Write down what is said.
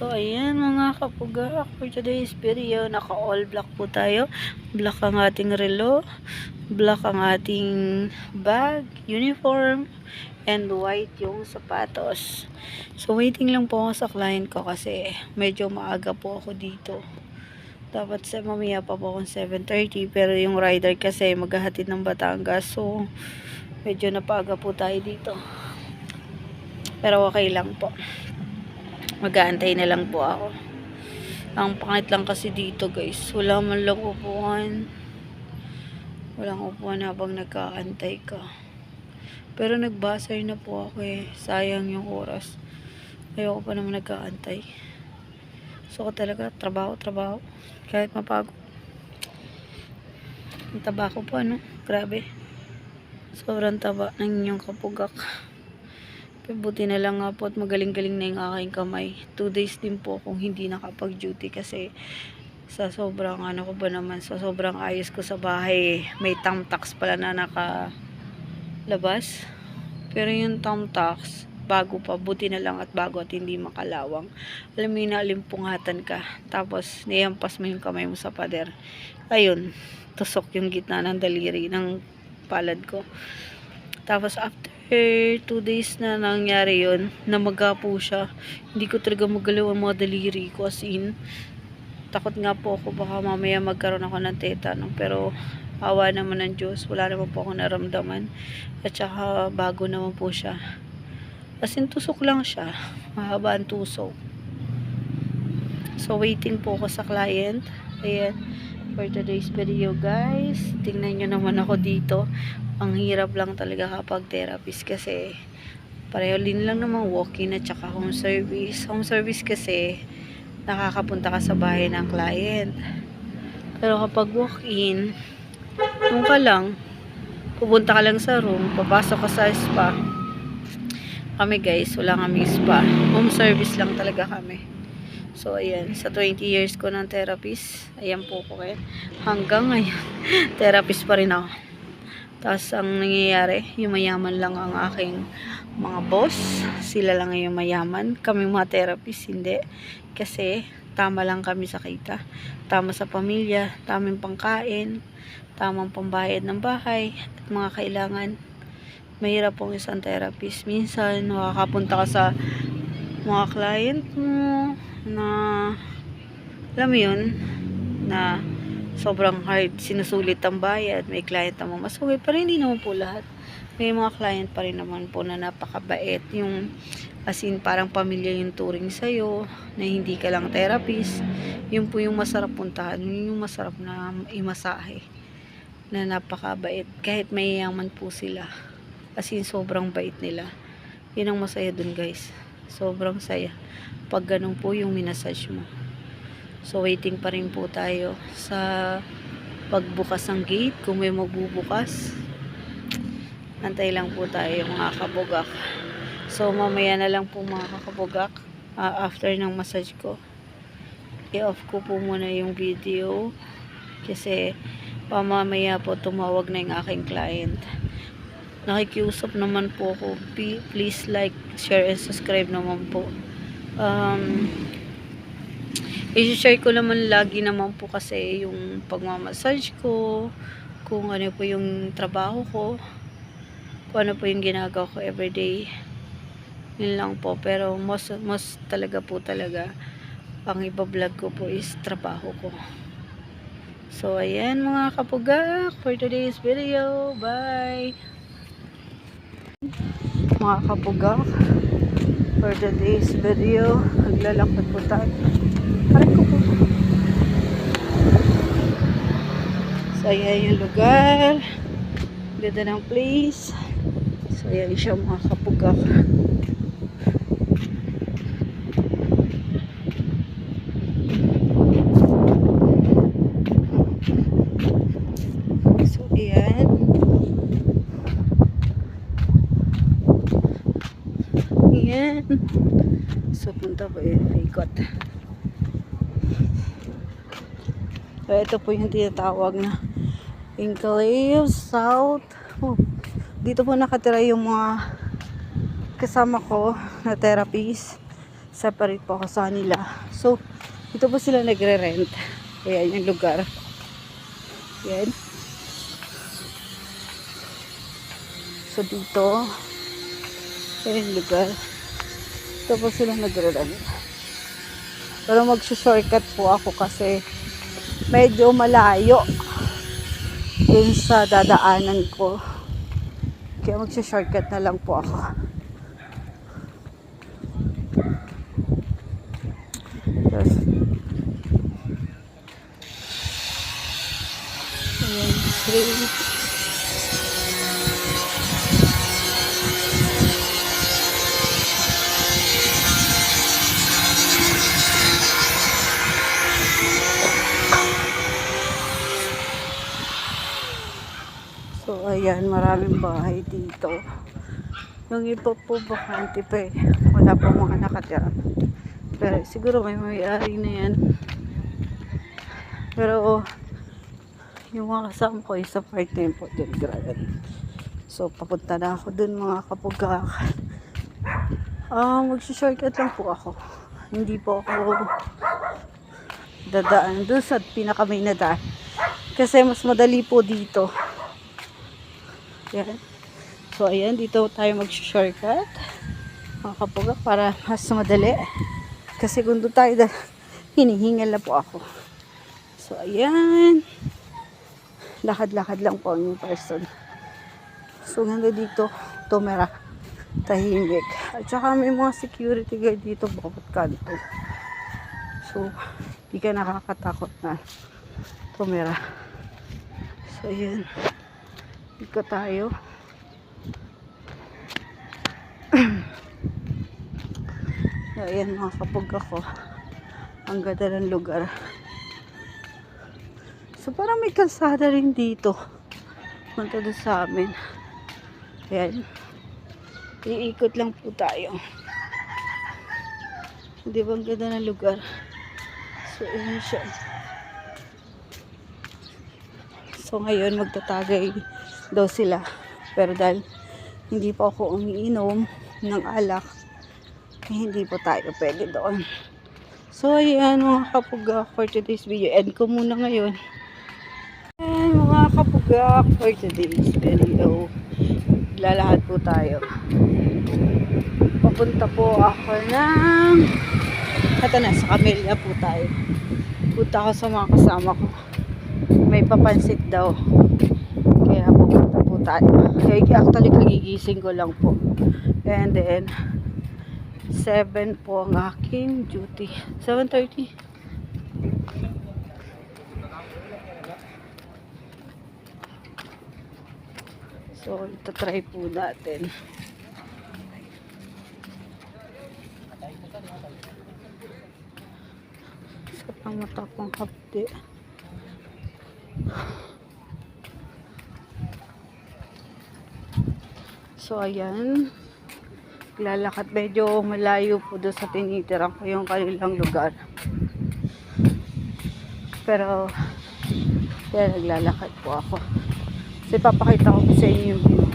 So, ayan mga kapuga. For today's video, naka-all black po tayo. Black ang ating relo. Black ang ating bag, uniform, and white yung sapatos. So, waiting lang po ako sa client ko kasi medyo maaga po ako dito. Dapat sa mamaya pa po akong 7.30 pero yung rider kasi maghahatid ng Batangas. So, medyo napaga po tayo dito. Pero okay lang po. Mag-aantay na lang po ako. Ang pangit lang kasi dito guys. Wala man lang upuan. Walang upuan habang nagkaantay ka. Pero nagbasay na po ako eh. Sayang yung oras. Ayoko pa naman nagkaantay. So ko talaga, trabaho, trabaho. Kahit mapagod. Ang taba ko po ano. Grabe. Sobrang taba ng inyong kapugak. Buti na lang nga po at magaling-galing na yung aking kamay. Two days din po kung hindi nakapag-duty kasi sa sobrang ano ko ba naman, sa sobrang ayos ko sa bahay, may tamtax pala na nakalabas. Pero yung tamtax, bago pa, buti na lang at bago at hindi makalawang. Alam mo yun, ka. Tapos, niyampas mo yung kamay mo sa pader. Ayun, tusok yung gitna ng daliri ng palad ko. Tapos after 2 days na nangyari yon namaga po siya. Hindi ko talaga magalaw ang mga daliri ko as in. Takot nga po ako baka mamaya magkaroon ako ng tetano. Pero awa naman ng Diyos. Wala naman po ako naramdaman. At saka bago naman po siya. As in tusok lang siya. Mahaba ang tusok. So waiting po ako sa client. Ayan for today's video guys. Tingnan nyo naman ako dito. Ang hirap lang talaga kapag therapist kasi pareho din lang naman walk-in at saka home service. Home service kasi nakakapunta ka sa bahay ng client. Pero kapag walk-in, nung ka lang, pupunta ka lang sa room, papasok ka sa spa. Kami guys, wala kami spa. Home service lang talaga kami. So, ayan. Sa 20 years ko ng therapist, ayan po ko kayo. Hanggang ngayon, therapist pa rin ako. Tapos, ang nangyayari, yung mayaman lang ang aking mga boss. Sila lang yung mayaman. Kami mga therapist, hindi. Kasi, tama lang kami sa kita. Tama sa pamilya, tamang pangkain, tamang pambayad ng bahay, at mga kailangan. Mahirap pong isang therapist. Minsan, makakapunta ka sa mga client mo, na alam mo yun na sobrang hard. Sinusulit ang bayad may client na mamasuwi pero hindi naman po lahat. May mga client pa rin naman po na napakabait. Yung as in parang pamilya yung turing sa'yo na hindi ka lang therapist. Yun po yung masarap puntahan yun yung masarap na imasahe na napakabait. Kahit mayayaman po sila as in sobrang bait nila. Yun ang masaya dun guys. Sobrang saya. Pag ganun po yung minasage mo. So, waiting pa rin po tayo sa pagbukas ng gate. Kung may magbubukas, antay lang po tayo mga kabugak. So, mamaya na lang po mga kakabugak uh, after ng massage ko. I-off ko po muna yung video kasi pamamaya po tumawag na yung aking client. Nakikiusap naman po ako. Please like, share, and subscribe naman po um, i-share ko naman lagi naman po kasi yung pagmamassage ko, kung ano po yung trabaho ko, kung ano po yung ginagawa ko everyday. Yun lang po. Pero most, most talaga po talaga ang iba-vlog ko po is trabaho ko. So, ayan mga kapugak for today's video. Bye! Mga kapugak for today's video. Naglalakad po tayo. Aray ko po. So, ayan yung lugar. Ganda ng place. So, ayan siya mga kapugak. So, ayan. Ayan. So, punta po yun. Ikot. So, ito po yung tinatawag na Enclave South. Oh, dito po nakatira yung mga kasama ko na therapist. separate po ako sa kanila. So, dito po sila nagre-rent. Ayan yung lugar. Ayan. So, dito, ayan yung lugar. Dito po sila nagre-rent. Pero mag-shortcut po ako kasi medyo malayo dun sa dadaanan ko. Kaya mag-shortcut na lang po ako. Yes. Ayan, three. So, ayan, maraming bahay dito. Yung iba po bakante pa eh. Wala pa mga nakatira. Pero siguro may may-ari na yan. Pero, yung mga kasama ko isa part time po din. Grabe. So, papunta na ako dun mga kapugak. Ah, magsi-shortcut lang po ako. Hindi po ako dadaan dun sa pinaka main na daan. Kasi mas madali po dito. Yan. So, ayan, dito tayo mag-shortcut. Mga kapugak, para mas madali. Kasi kung doon tayo, hinihingal na po ako. So, ayan. Lakad-lakad lang po ang person. So, ganda dito, tumera. Tahimik. At saka may mga security guard dito bawat kanto. So, di ka nakakatakot na tumera. So, ayan. Ika tayo. ayan mga kapag ako. Ang ganda ng lugar. So, parang may kalsada rin dito. Punta doon sa amin. Ayan. Iikot lang po tayo. Di ba ang ganda ng lugar? So, ayan siya. So, ngayon magtatagay daw sila. Pero dahil hindi pa ako umiinom ng alak, eh, hindi po tayo pwede doon. So, ayan mga kapuga for today's video. End ko muna ngayon. Ayan mga kapuga for today's video. Lalahad po tayo. Papunta po ako ng... Ito na, sa Camellia po tayo. Punta ako sa mga kasama ko. May papansit daw. Kaya pupunta po tayo. Kaya actually kagigising ko lang po. And then, 7 po ang aking duty. 7.30. So, ito try po natin. Sa pangmata pang hapdi. So, ayan. Lalakad medyo malayo po doon sa tinitiran ko yung kanilang lugar. Pero, kaya naglalakad po ako. Kasi papakita ko sa inyo yung view.